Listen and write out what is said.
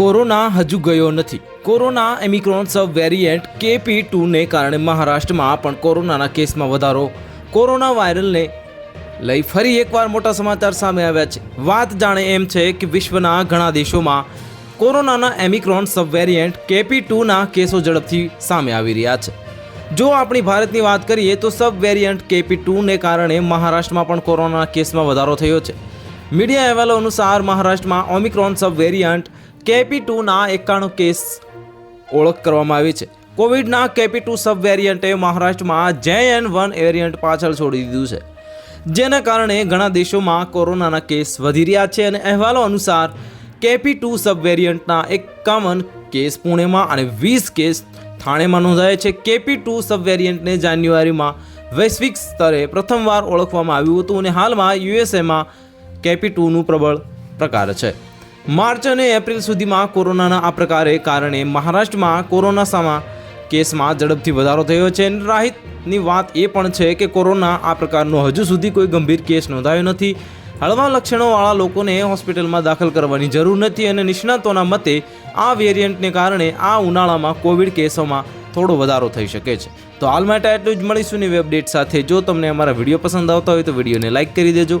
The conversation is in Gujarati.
કોરોના હજુ ગયો નથી. Corona Omicron sub variant KP ટુને કારણે મહારાષ્ટ્રમાં પણ કોરોનાના કેસમાં વધારો. કોરોના વાયરલને લઈ ફરી એકવાર મોટા સમાચાર સામે આવ્યા છે. વાત જાણે એમ છે કે વિશ્વના ઘણા દેશોમાં કોરોનાના એમિક્રોન સબ વેરિયન્ટ કેપી ટુના કેસો ઝડપથી સામે આવી રહ્યા છે. જો આપણી ભારતની વાત કરીએ તો સબ વેરિયન્ટ કેપી ટુને કારણે મહારાષ્ટ્રમાં પણ કોરોનાના કેસમાં વધારો થયો છે. મીડિયા અહેવાલો અનુસાર મહારાષ્ટ્રમાં ઓમિક્રોન સબ વેરિયન્ટ કેપી ટુના એકાણું કેસ ઓળખ કરવામાં આવી છે. કોવિડના કેપી ટુ સબ વેરિયન્ટે મહારાષ્ટ્રમાં જે એન વન વેરિયન્ટ પાછળ છોડી દીધું છે. જેના કારણે ઘણા દેશોમાં કોરોનાના કેસ વધી રહ્યા છે અને અહેવાલો અનુસાર કેપી ટુ સબ વેરિયન્ટના એકાવન કેસ પુણેમાં અને વીસ કેસ થાણેમાં નોંધાયા છે. કેપી ટુ સબ વેરિયન્ટને જાન્યુઆરીમાં વૈશ્વિક સ્તરે પ્રથમવાર ઓળખવામાં આવ્યું હતું અને હાલમાં યુએસએમાં કેપી ટુનું પ્રબળ પ્રકાર છે. માર્ચ અને એપ્રિલ સુધીમાં કોરોનાના આ પ્રકારે કારણે મહારાષ્ટ્રમાં કોરોના સામા કેસમાં ઝડપથી વધારો થયો છે. રાહતની વાત એ પણ છે કે કોરોના આ પ્રકારનો હજુ સુધી કોઈ ગંભીર કેસ નોંધાયો નથી. હળવા લક્ષણોવાળા લોકોને હોસ્પિટલમાં દાખલ કરવાની જરૂર નથી અને નિષ્ણાતોના મતે આ વેરિયન્ટને કારણે આ ઉનાળામાં કોવિડ કેસોમાં થોડો વધારો થઈ શકે છે. તો હાલ માટે આટલું જ મળીશું નવી અપડેટ સાથે. જો તમને અમારા વીડિયો પસંદ આવતા હોય તો વિડીયોને લાઇક કરી દેજો.